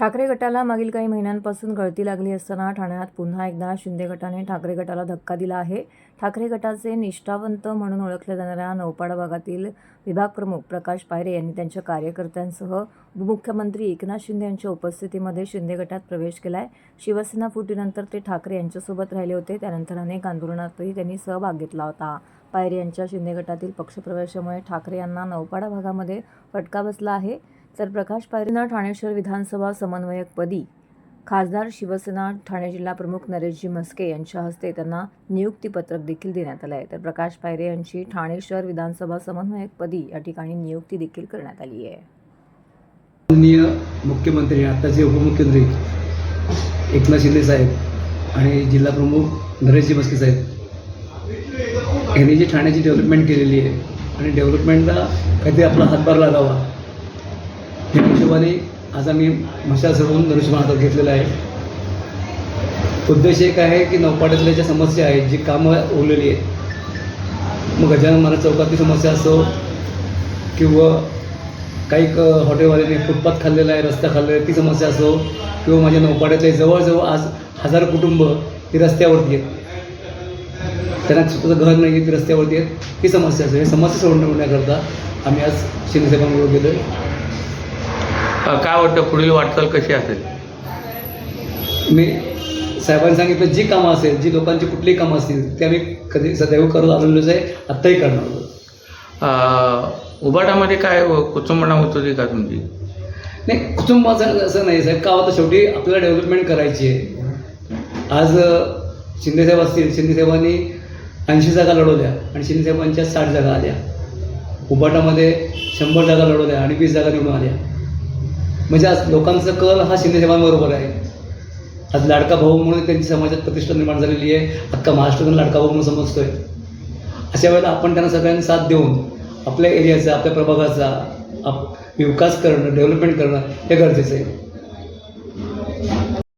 ठाकरे गटाला मागील काही महिन्यांपासून गळती लागली असताना ठाण्यात पुन्हा एकदा शिंदे गटाने ठाकरे गटाला धक्का दिला आहे. ठाकरे गटाचे निष्ठावंत म्हणून ओळखल्या जाणाऱ्या नौपाडा भागातील विभाग प्रमुख प्रकाश पायरे यांनी त्यांच्या कार्यकर्त्यांसह उपमुख्यमंत्री एकनाथ शिंदे यांच्या उपस्थितीमध्ये शिंदे गटात प्रवेश केला आहे शिवसेना फुटीनंतर ते ठाकरे यांच्यासोबत राहिले होते. त्यानंतर अनेक आंदोलनातही त्यांनी सहभाग घेतला होता. पायरे यांच्या शिंदे गटातील पक्षप्रवेशामुळे ठाकरे यांना नौपाडा भागामध्ये फटका बसला आहे. तर प्रकाश पायरेंना ठाणे शहर विधानसभा समन्वयकपदी खासदार शिवसेना ठाणे जिल्हा प्रमुख नरेशजी म्हस्के यांच्या हस्ते त्यांना नियुक्तीपत्रक देखील देण्यात आलं आहे. तर प्रकाश पायरे यांची ठाणे शहर विधानसभा समन्वयकपदी या ठिकाणी नियुक्ती देखील करण्यात आली आहे. माननीय मुख्यमंत्री आत्ताचे उपमुख्यमंत्री एकनाथ शिंदे साहेब आणि जिल्हा प्रमुख नरेशजी मस्के साहेब यांनी जी ठाण्याची डेव्हलपमेंट केलेली आहे आणि डेव्हलपमेंटला काहीतरी आपला हातभार लागावा या हिशोबाने आज आम्ही मशाल सोडून धनुष्यबाण हातात घेतलेला आहे. उद्देश एक आहे की नौपाड्यातल्या ज्या समस्या आहेत जी कामं उरलेली आहेत मग गजानन महाराज चौकातली समस्या असो किंवा काही क हॉटेलवाल्याने फुटपाथ खाल्लेला आहे रस्ता खाल्लेला आहे ती समस्या असो किंवा माझ्या नौपाड्यातले जवळजवळ आज हजार कुटुंब ही रस्त्यावरती आहेत. त्यांना स्वतःचं घर नाही आहे ती रस्त्यावरती आहेत. ही समस्या असो ही समस्या सोडवण्याकरता आम्ही आज शिंदेसाहेबांबरोबर गेलो आहे काय वाटतं पुढील वाटचाल कशी असेल? मी साहेबांनी सांगितलं जी कामं असेल जी लोकांची कुठलीही कामं असतील ते आम्ही कधी सदैव करत आलेलोच आहे आत्ताही करणार आहोत. उबाटामध्ये काय कुचंबणा होत होती का तुमची? नाही कुटुंबाचं असं नाही साहेब का होतं शेवटी आपल्याला डेव्हलपमेंट करायची आहे. आज शिंदेसाहेब असतील शिंदेसाहेबांनी ऐंशी जागा लढवल्या आणि शिंदेसाहेबांच्या साठ जागा आल्या. उबाटामध्ये शंभर जागा लढवल्या आणि वीस जागा निवडून आल्या. म्हणजे आज लोकांचा कल हा शिंदेसाहेबांबरोबर आहे. आज लाडका भाऊ म्हणून त्यांची समाजात प्रतिष्ठा निर्माण झालेली आहे. अख्खा महाराष्ट्रातून लाडका भाऊ म्हणून समजतोय. अशा वेळेला आपण त्यांना सगळ्यांनी साथ देऊन आपल्या एरियाचा आपल्या प्रभागाचा आप विकास करणं डेव्हलपमेंट करणं हे गरजेचं आहे.